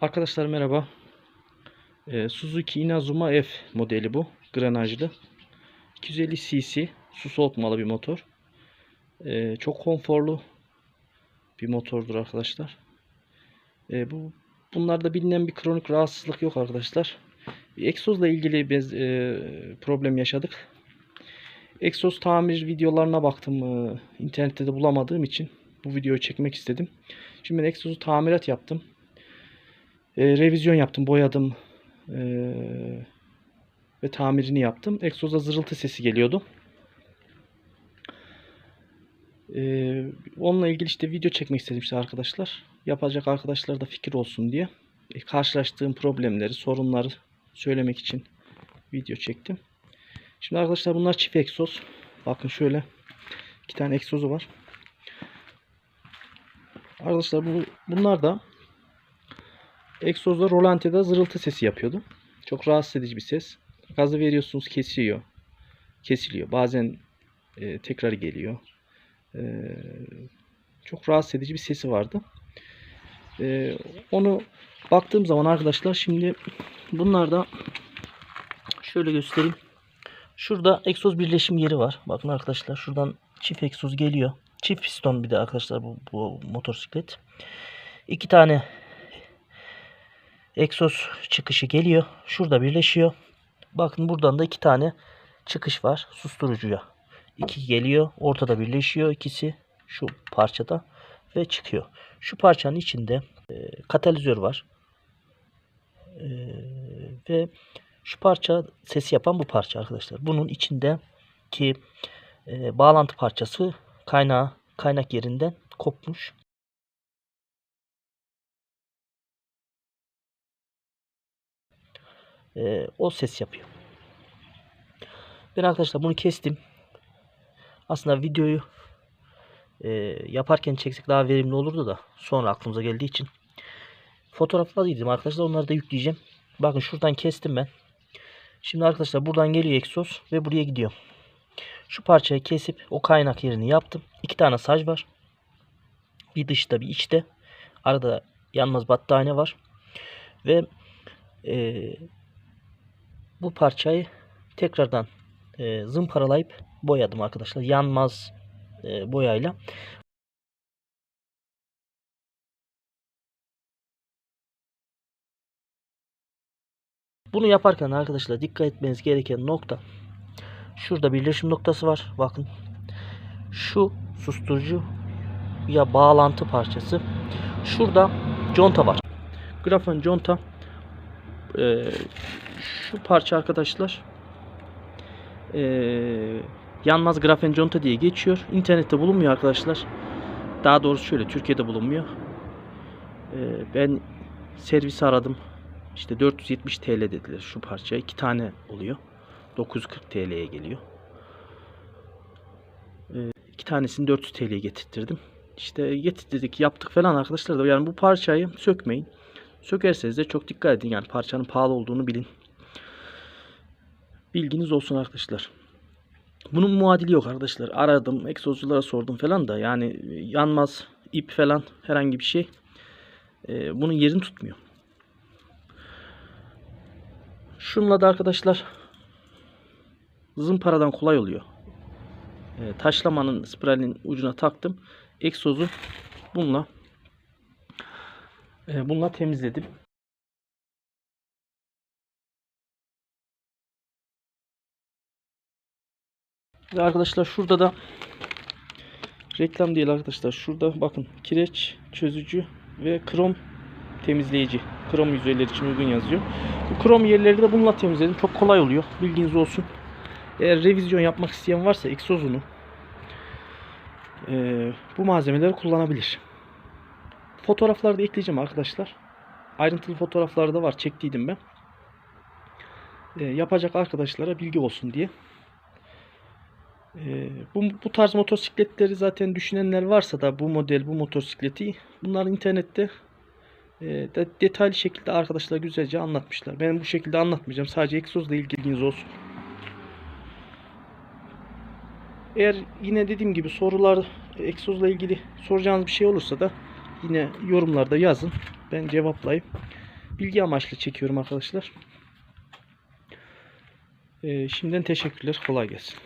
Arkadaşlar merhaba. Ee, Suzuki Inazuma F modeli bu. Granajlı. 250 cc su soğutmalı bir motor. Ee, çok konforlu bir motordur arkadaşlar. Ee, bu bunlarda bilinen bir kronik rahatsızlık yok arkadaşlar. Egzozla ilgili biz e, problem yaşadık. Egzoz tamir videolarına baktım. e, internette de bulamadığım için bu videoyu çekmek istedim. Şimdi ben egzozu tamirat yaptım. E, revizyon yaptım, boyadım e, ve tamirini yaptım. Egzoza zırıltı sesi geliyordu. E, onunla ilgili işte video çekmek istedim işte arkadaşlar. Yapacak arkadaşlar da fikir olsun diye. E, karşılaştığım problemleri, sorunları söylemek için video çektim. Şimdi arkadaşlar bunlar çift egzoz. Bakın şöyle iki tane egzozu var. Arkadaşlar bu, bunlar da egzozda rolantide zırıltı sesi yapıyordu. Çok rahatsız edici bir ses. Gazı veriyorsunuz kesiyor. Kesiliyor. Bazen e, tekrar geliyor. E, çok rahatsız edici bir sesi vardı. E, onu baktığım zaman arkadaşlar şimdi bunlarda şöyle göstereyim. Şurada egzoz birleşim yeri var. Bakın arkadaşlar şuradan çift egzoz geliyor. Çift piston bir de arkadaşlar bu, bu motosiklet. İki tane egzoz çıkışı geliyor. Şurada birleşiyor. Bakın buradan da iki tane çıkış var susturucuya. İki geliyor. Ortada birleşiyor ikisi. Şu parçada ve çıkıyor. Şu parçanın içinde e, katalizör var. E, ve şu parça sesi yapan bu parça arkadaşlar. Bunun içindeki e, bağlantı parçası kaynağı kaynak yerinden kopmuş. E, o ses yapıyor. Ben arkadaşlar bunu kestim. Aslında videoyu e, yaparken çeksek daha verimli olurdu da sonra aklımıza geldiği için fotoğrafladıydım arkadaşlar. Onları da yükleyeceğim. Bakın şuradan kestim ben. Şimdi arkadaşlar buradan geliyor egzoz ve buraya gidiyor. Şu parçayı kesip o kaynak yerini yaptım. İki tane saj var. Bir dışta bir içte. Arada yanmaz battaniye var. Ve e, bu parçayı tekrardan e, zımparalayıp boyadım arkadaşlar. Yanmaz e, boyayla. Bunu yaparken arkadaşlar dikkat etmeniz gereken nokta şurada birleşim noktası var. Bakın. Şu susturucu ya bağlantı parçası. Şurada conta var. Grafon conta Ee, şu parça arkadaşlar ee, yanmaz grafen conta diye geçiyor. İnternette bulunmuyor arkadaşlar. Daha doğrusu şöyle Türkiye'de bulunmuyor. Ee, ben servisi aradım. İşte 470 TL dediler şu parça. iki tane oluyor. 940 TL'ye geliyor. Ee, iki tanesini 400 TL'ye getirttirdim. İşte getirdik yaptık falan arkadaşlar da yani bu parçayı sökmeyin. Sökerseniz de çok dikkat edin yani parçanın pahalı olduğunu bilin. Bilginiz olsun arkadaşlar. Bunun muadili yok arkadaşlar. Aradım, egzozculara sordum falan da yani yanmaz ip falan herhangi bir şey e, bunun yerini tutmuyor. Şunla da arkadaşlar zımparadan kolay oluyor. E, taşlamanın spiralin ucuna taktım. Egzozu bununla e, bununla temizledim. Ve arkadaşlar şurada da reklam değil arkadaşlar. Şurada bakın kireç çözücü ve krom temizleyici. Krom yüzeyleri için uygun yazıyor. Bu krom yerleri de bununla temizledim. Çok kolay oluyor. Bilginiz olsun. Eğer revizyon yapmak isteyen varsa egzozunu e, bu malzemeleri kullanabilir. Fotoğrafları da ekleyeceğim arkadaşlar. Ayrıntılı fotoğrafları da var. Çektiydim ben. E, yapacak arkadaşlara bilgi olsun diye. E, bu, bu tarz motosikletleri zaten düşünenler varsa da bu model, bu motosikleti bunlar internette e, de, detaylı şekilde arkadaşlar güzelce anlatmışlar. Ben bu şekilde anlatmayacağım. Sadece egzozla ilgiliniz olsun. Eğer yine dediğim gibi sorular egzozla ilgili soracağınız bir şey olursa da yine yorumlarda yazın. Ben cevaplayayım. bilgi amaçlı çekiyorum arkadaşlar. Ee, şimdiden teşekkürler. Kolay gelsin.